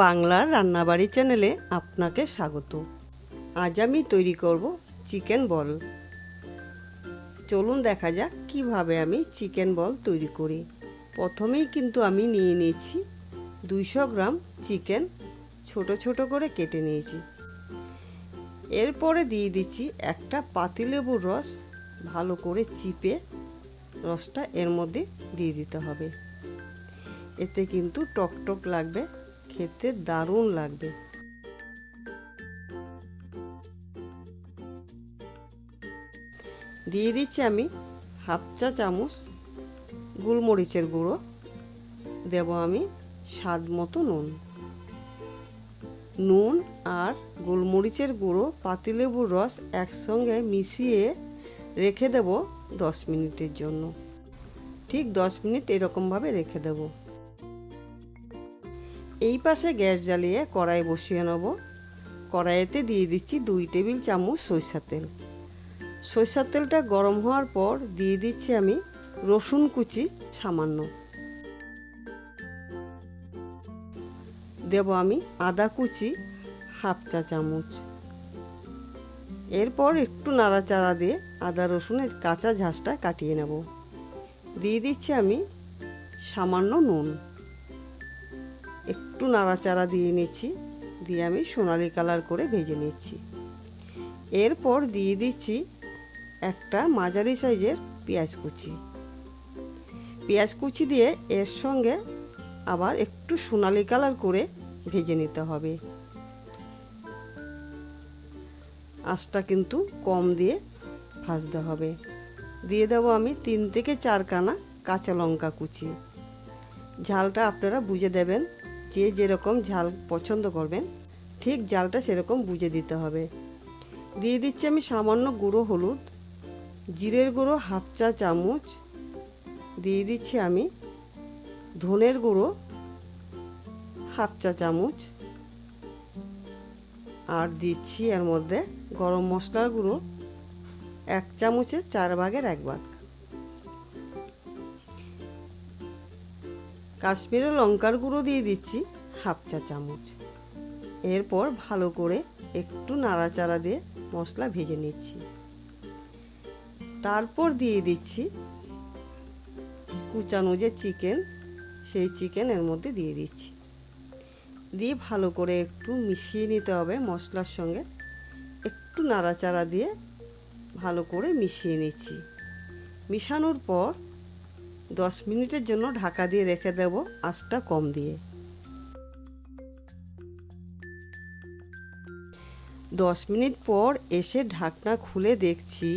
বাংলার রান্নাবাড়ি চ্যানেলে আপনাকে স্বাগত। আজ আমি তৈরি করব চিকেন বল। চলুন দেখা যাক কীভাবে আমি চিকেন বল তৈরি করি। প্রথমেই কিন্তু আমি নিয়ে নিয়েছি দুইশো গ্রাম চিকেন ছোট ছোট করে কেটে নিয়েছি। এরপরে দিয়ে দিচ্ছি একটা পাতিলেবুর রস, ভালো করে চিপে রসটা এর মধ্যে দিয়ে দিতে হবে। এতে কিন্তু টকটক লাগবে খেতে দারুণ লাগবে। দিয়ে দিচ্ছি আমি হাফ চা চামচ গোলমরিচের গুঁড়ো। দেব আমি স্বাদ মতো নুন। নুন আর গোলমরিচের গুঁড়ো পাতিলেবুর রস একসঙ্গে মিশিয়ে রেখে দেব দশ মিনিটের জন্য। ঠিক দশ মিনিট এরকমভাবে রেখে দেব। এই পাশে গ্যাস জ্বালিয়ে কড়াই বসিয়ে নেব। কড়াইতে দিয়ে দিচ্ছি দুই টেবিল চামচ সরিষার তেল। সরিষার তেলটা গরম হওয়ার পর দিয়ে দিচ্ছি আমি রসুন কুচি সামান্য। দেব আমি আদা কুচি হাফ চা চামচ। এরপর একটু নাড়াচাড়া দিয়ে আদা রসুনের কাঁচা ঝাঁসটা কাটিয়ে নেব। দিয়ে দিচ্ছি আমি সামান্য নুন। একটু নাড়াচাড়া দিয়ে নিচ্ছি, দিয়ে আমি সোনালি কালার করে ভেজে নিচ্ছি। এরপর দিয়ে দিচ্ছি একটা মাঝারি সাইজের পেঁয়াজ কুচি। পেঁয়াজ কুচি দিয়ে এর সঙ্গে আবার একটু সোনালি কালার করে ভেজে নিতে হবে। আঁচটা কিন্তু কম দিয়ে ভাজতে হবে। দিয়ে দেবো আমি তিন থেকে চার কানা কাঁচা লঙ্কা কুচি। ঝালটা আপনারা বুঝে দেবেন যে যেরকম ঝাল পছন্দ করবেন, ঠিক ঝালটা সেরকম বুঝে দিতে হবে। দিয়ে দিচ্ছি আমি সামান্য গুঁড়ো হলুদ, জিরের গুঁড়ো হাফ চা চামচ, দিয়ে দিচ্ছি আমি ধনের গুঁড়ো হাফ চা চামচ, আর দিচ্ছি এর মধ্যে গরম মশলার গুঁড়ো এক চামচের চার ভাগের এক ভাগ। কাশ্মীরি লঙ্কার গুঁড়ো দিয়ে দিচ্ছি হাফ চা চামচ। এরপর ভালো করে একটু নাড়াচাড়া দিয়ে মশলা ভেজে নিচ্ছি। তারপর দিয়ে দিচ্ছি কুচানো যে চিকেন, সেই চিকেন এর মধ্যে দিয়ে দিচ্ছি। দিয়ে ভালো করে একটু মিশিয়ে নিতে হবে মশলার সঙ্গে। একটু নাড়াচাড়া দিয়ে ভালো করে মিশিয়ে নিচ্ছি। মিশানোর পর দশ মিনিটের জন্য ঢাকা দিয়ে রেখে দেব আঁচটা কম দিয়ে। দশ মিনিট পর এসে ঢাকনা খুলে দেখছি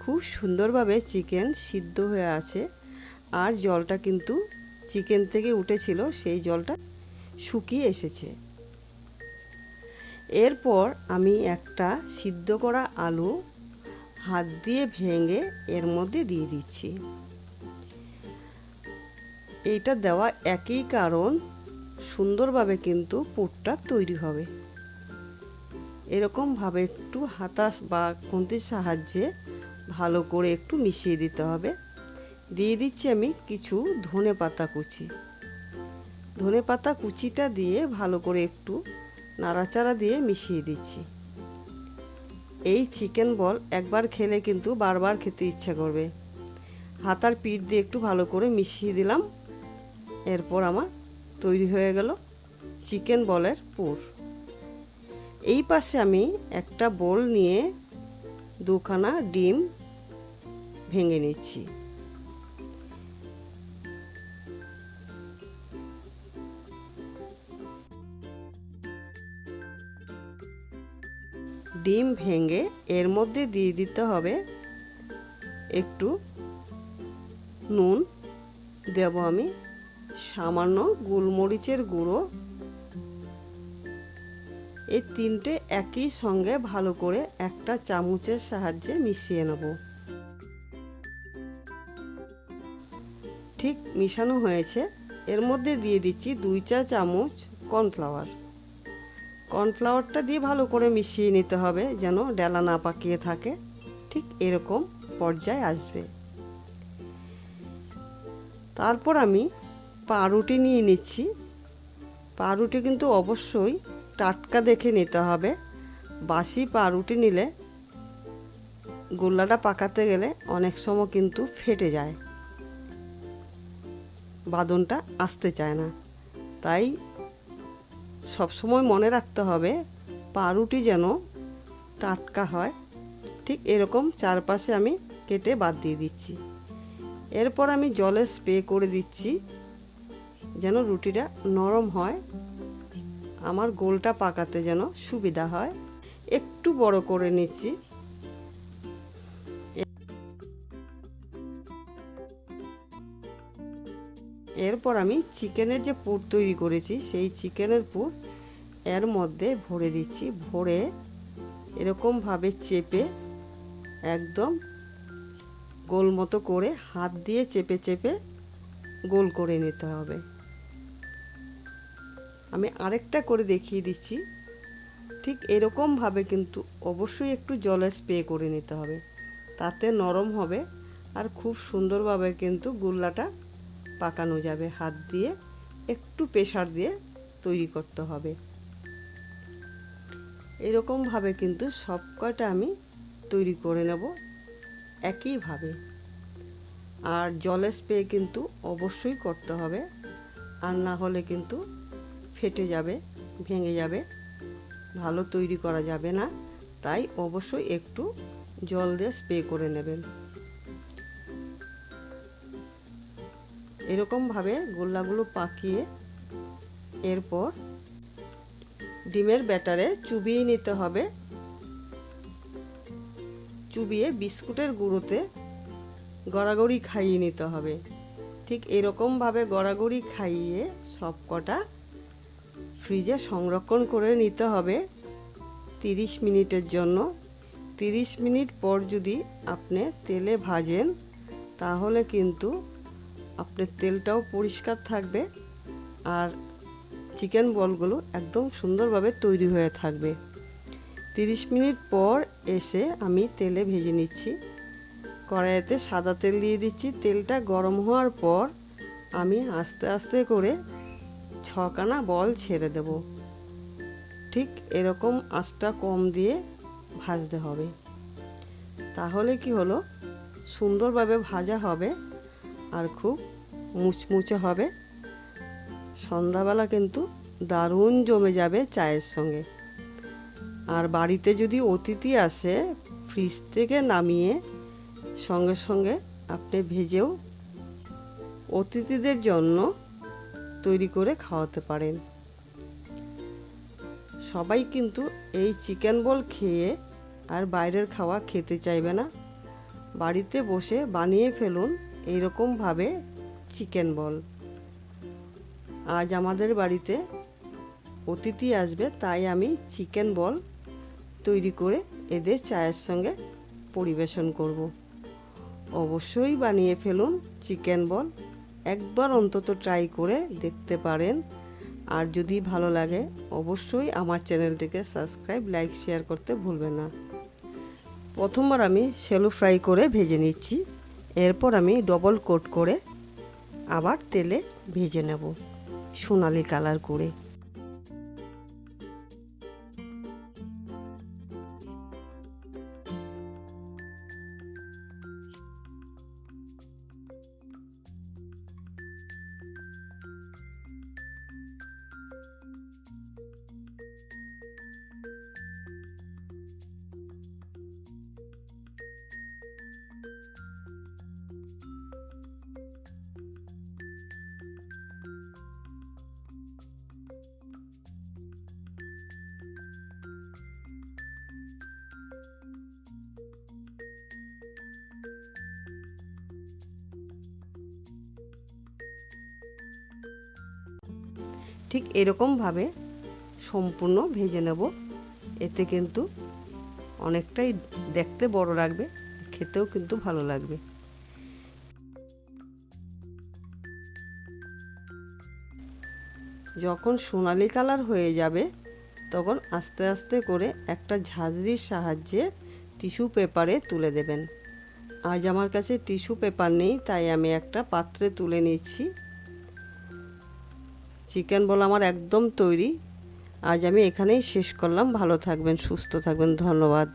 খুব সুন্দরভাবে চিকেন সিদ্ধ হয়ে আছে আর জলটা কিন্তু চিকেন থেকে উঠেছিল, সেই জলটা শুকিয়ে এসেছে। এরপর আমি একটা সিদ্ধ করা আলু হাত দিয়ে ভেঙে এর মধ্যে দিয়ে দিচ্ছি। এইটা দেওয়া একই কারণ, সুন্দরভাবে কিন্তু পুরটা তৈরি হবে। এরকমভাবে একটু হাতাশ বা খুন্তির সাহায্যে ভালো করে একটু মিশিয়ে দিতে হবে। দিয়ে দিচ্ছি আমি কিছু ধনে পাতা কুচি। ধনে পাতা কুচিটা দিয়ে ভালো করে একটু নাড়াচাড়া দিয়ে মিশিয়ে দিচ্ছি। এই চিকেন বল একবার খেলে কিন্তু বারবার খেতে ইচ্ছা করবে। হাতার পিঠ দিয়ে একটু ভালো করে মিশিয়ে দিলাম। এরপর আমার তৈরি হয়ে গেল চিকেন বলের পুর। এই পাশে আমি একটা বোল নিয়ে দুখানা ডিম ভেঙে নিচ্ছি। ডিম ভেঙে এর মধ্যে দিয়ে দিতে হবে একটু নুন। দেব আমি সামান্য গোলমরিচের গুঁড়ো। এই তিনটে একই সঙ্গে ভালো করে একটা চামচের সাহায্যে মিশিয়ে নেব। ঠিক মিশানো হয়েছে। এর মধ্যে দিয়ে দিচ্ছি দুই চা চামচ কর্নফ্লাওয়ার। কর্নফ্লাওয়ারটা দিয়ে ভালো করে মিশিয়ে নিতে হবে যেন ডেলা না পাকিয়ে থাকে। ঠিক এরকম পর্যায়ে আসবে। তারপর আমি পাউরুটি নিয়ে নিচ্ছি। পাউরুটি কিন্তু অবশ্যই টাটকা দেখে নিতে হবে। বাসি পাউরুটি নিলে গোল্লাটা পাকাতে গেলে অনেক সময় কিন্তু ফেটে যায়। বাদনটা আসতে চায় না। তাই সবসময় মনে রাখতে হবে পাউরুটি যেন টাটকা হয়। ঠিক এরকম চারপাশে আমি কেটে বাদ দিয়ে দিচ্ছি। এরপর আমি জলে স্প্রে করে দিচ্ছি। যেন রুটিটা নরম হয়। আমার গোলটা পাকাতে যেন সুবিধা হয়। একটু বড় করে নিচ্ছি। এরপর আমি চিকেনের যে পুর তৈরি করেছি, সেই চিকেনের পুর এর মধ্যে ভরে দিচ্ছি। ভরে এরকমভাবে চেপে একদম গোল মতো করে হাত দিয়ে চেপে চেপে গোল করে নিতে হবে। আমি আরেকটা করে দেখিয়ে দিচ্ছি। ঠিক এরকমভাবে কিন্তু অবশ্যই একটু জলে স্প্রে করে নিতে হবে। তাতে নরম হবে আর খুব সুন্দরভাবে কিন্তু গুল্লাটা পাকানো যাবে। হাত দিয়ে একটু প্রেশার দিয়ে তৈরি করতে হবে। এরকমভাবে কিন্তু সব কয়টা আমি তৈরি করে নেব একইভাবে আর জলে স্প্রে কিন্তু অবশ্যই করতে হবে। আর না হলে কিন্তু ফেটে যাবে, ভেঙে যাবে, ভালো তৈরি করা যাবে না, তাই অবশ্যই একটু জল দিয়ে স্প্রে করে নেবেন। এরকমভাবে গোল্লাগুলো পাকিয়ে এরপর ডিমের ব্যাটারে চুবিয়ে নিতে হবে। চুবিয়ে বিস্কুটের গুঁড়োতে গড়াগড়ি খাইয়ে নিতে হবে। ঠিক এরকমভাবে গড়াগড়ি খাইয়ে সব কটা ফ্রিজে সংরক্ষণ করে নিতে হবে তিরিশ মিনিটের জন্য। তিরিশ মিনিট পর যদি আপনি তেলে ভাজেন, তাহলে কিন্তু আপনার তেলটাও পরিষ্কার থাকবে আর চিকেন বলগুলো একদম সুন্দরভাবে তৈরি হয়ে থাকবে। তিরিশ মিনিট পর এসে আমি তেলে ভেজে নিচ্ছি। কড়াইতে সাদা তেল দিয়ে দিচ্ছি। তেলটা গরম হওয়ার পর আমি আস্তে আস্তে করে ছকানা বল ছেড়ে দেব। ঠিক এরকম আঁচটা কম দিয়ে ভাজতে হবে। তাহলে কি হলো? সুন্দরভাবে ভাজা হবে আর খুব মুচমুচে হবে। সন্ধ্যাবেলা কিন্তু দারুণ জমে যাবে চায়ের সঙ্গে। আর বাড়িতে যদি অতিথি আসে, ফ্রিজ থেকে নামিয়ে সঙ্গে সঙ্গে আপনি ভেজেও অতিথিদের জন্য তৈরি করে খাওয়াতে পারেন। সবাই কিন্তু এই চিকেন বল খেয়ে আর বাইরের খাওয়া খেতে চাইবে না। বাড়িতে বসে বানিয়ে ফেলুন এইরকমভাবে চিকেন বল আজ আমাদের বাড়িতে অতিথি আসবে, তাই আমি চিকেন বল তৈরি করে এদের চায়ের সঙ্গে পরিবেশন করব। অবশ্যই বানিয়ে ফেলুন চিকেন বল একবার অন্তত ট্রাই করে দেখতে পারেন। আর যদি ভালো লাগে, অবশ্যই আমার চ্যানেলটিকে সাবস্ক্রাইব লাইক শেয়ার করতে ভুলবেন না। প্রথমবার আমি শ্যালো ফ্রাই করে ভেজে নিচ্ছি। এরপর আমি ডবল কোট করে আবার তেলে ভেজে নেব সোনালি কালার করে। ঠিক এরকমভাবে সম্পূর্ণ ভেজে নেব। এতে কিন্তু অনেকটাই দেখতে বড় লাগবে, খেতেও কিন্তু ভালো লাগবে। যখন সোনালি কালার হয়ে যাবে, তখন আস্তে আস্তে করে একটা ঝাঁঝরির সাহায্যে টিস্যু পেপারে তুলে দেবেন। আজ আমার কাছে টিস্যু পেপার নেই, তাই আমি একটা পাত্রে তুলে নিচ্ছি। চিকেন বল আমার একদম তৈরি। আজ আমি এখানেই শেষ করলাম। ভালো থাকবেন, সুস্থ থাকবেন। ধন্যবাদ।